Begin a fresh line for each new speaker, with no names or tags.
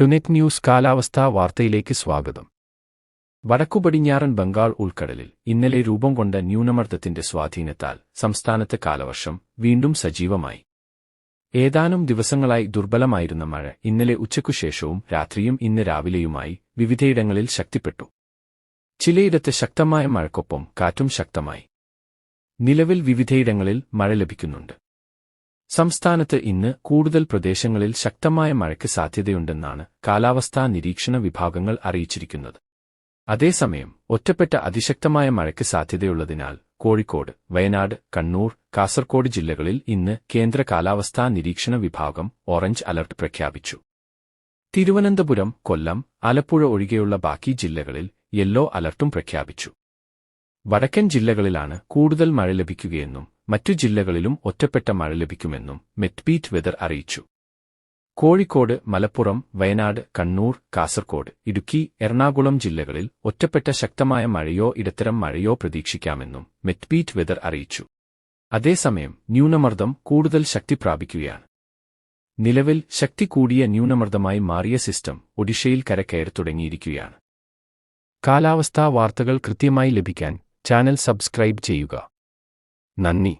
ടുനെറ്റ് news കാലാവസ്ഥാ വാർത്തയിലേക്ക് സ്വാഗതം. വടക്കുപടിഞ്ഞാറൻ ബംഗാൾ ഉൾക്കടലിൽ ഇന്നലെ രൂപം കൊണ്ട ന്യൂനമർദ്ദത്തിന്റെ സ്വാധീനത്താൽ സംസ്ഥാനത്ത് കാലവർഷം വീണ്ടും സജീവമായി. ഏതാനും ദിവസങ്ങളായി ദുർബലമായിരുന്ന മഴ ഇന്നലെ ഉച്ചയ്ക്കുശേഷവും രാത്രിയും ഇന്ന് രാവിലെയുമായി വിവിധയിടങ്ങളിൽ ശക്തിപ്പെട്ടു. ചിലയിടത്ത് ശക്തമായ മഴക്കൊപ്പം കാറ്റും ശക്തമായി. നിലവിൽ വിവിധയിടങ്ങളിൽ മഴ ലഭിക്കുന്നുണ്ട്. സംസ്ഥാനത്ത് ഇന്ന് കൂടുതൽ പ്രദേശങ്ങളിൽ ശക്തമായ മഴയ്ക്ക് സാധ്യതയുണ്ടെന്നാണ് കാലാവസ്ഥാ നിരീക്ഷണ വിഭാഗങ്ങൾ അറിയിച്ചിരിക്കുന്നത്. അതേസമയം ഒറ്റപ്പെട്ട അതിശക്തമായ മഴയ്ക്ക് സാധ്യതയുള്ളതിനാൽ കോഴിക്കോട് വയനാട് കണ്ണൂർ കാസർകോട് ജില്ലകളിൽ ഇന്ന് കേന്ദ്ര കാലാവസ്ഥാ നിരീക്ഷണ വിഭാഗം ഓറഞ്ച് അലർട്ട് പ്രഖ്യാപിച്ചു. തിരുവനന്തപുരം കൊല്ലം ആലപ്പുഴ ഒഴികെയുള്ള ബാക്കി ജില്ലകളിൽ യെല്ലോ അലർട്ടും പ്രഖ്യാപിച്ചു. വടക്കൻ ജില്ലകളിലാണ് കൂടുതൽ മഴ ലഭിക്കുകയെന്നും മറ്റു ജില്ലകളിലും ഒറ്റപ്പെട്ട മഴ ലഭിക്കുമെന്നും മെറ്റ്ബീറ്റ് വെതർ അറിയിച്ചു. കോഴിക്കോട് മലപ്പുറം വയനാട് കണ്ണൂർ കാസർകോട് ഇടുക്കി എറണാകുളം ജില്ലകളിൽ ഒറ്റപ്പെട്ട ശക്തമായ മഴയോ ഇടത്തരം മഴയോ പ്രതീക്ഷിക്കാമെന്നും മെറ്റ്ബീറ്റ് വെതർ അറിയിച്ചു. അതേസമയം ന്യൂനമർദ്ദം കൂടുതൽ ശക്തി പ്രാപിക്കുകയാണ്. നിലവിൽ ശക്തി കൂടിയ ന്യൂനമർദ്ദമായി മാറിയ സിസ്റ്റം ഒഡീഷയിൽ കരക്കയറി തുടങ്ങിയിരിക്കുകയാണ്. കാലാവസ്ഥാ വാർത്തകൾ കൃത്യമായി ലഭിക്കാൻ ചാനൽ സബ്സ്ക്രൈബ് ചെയ്യുക. നന്ദി.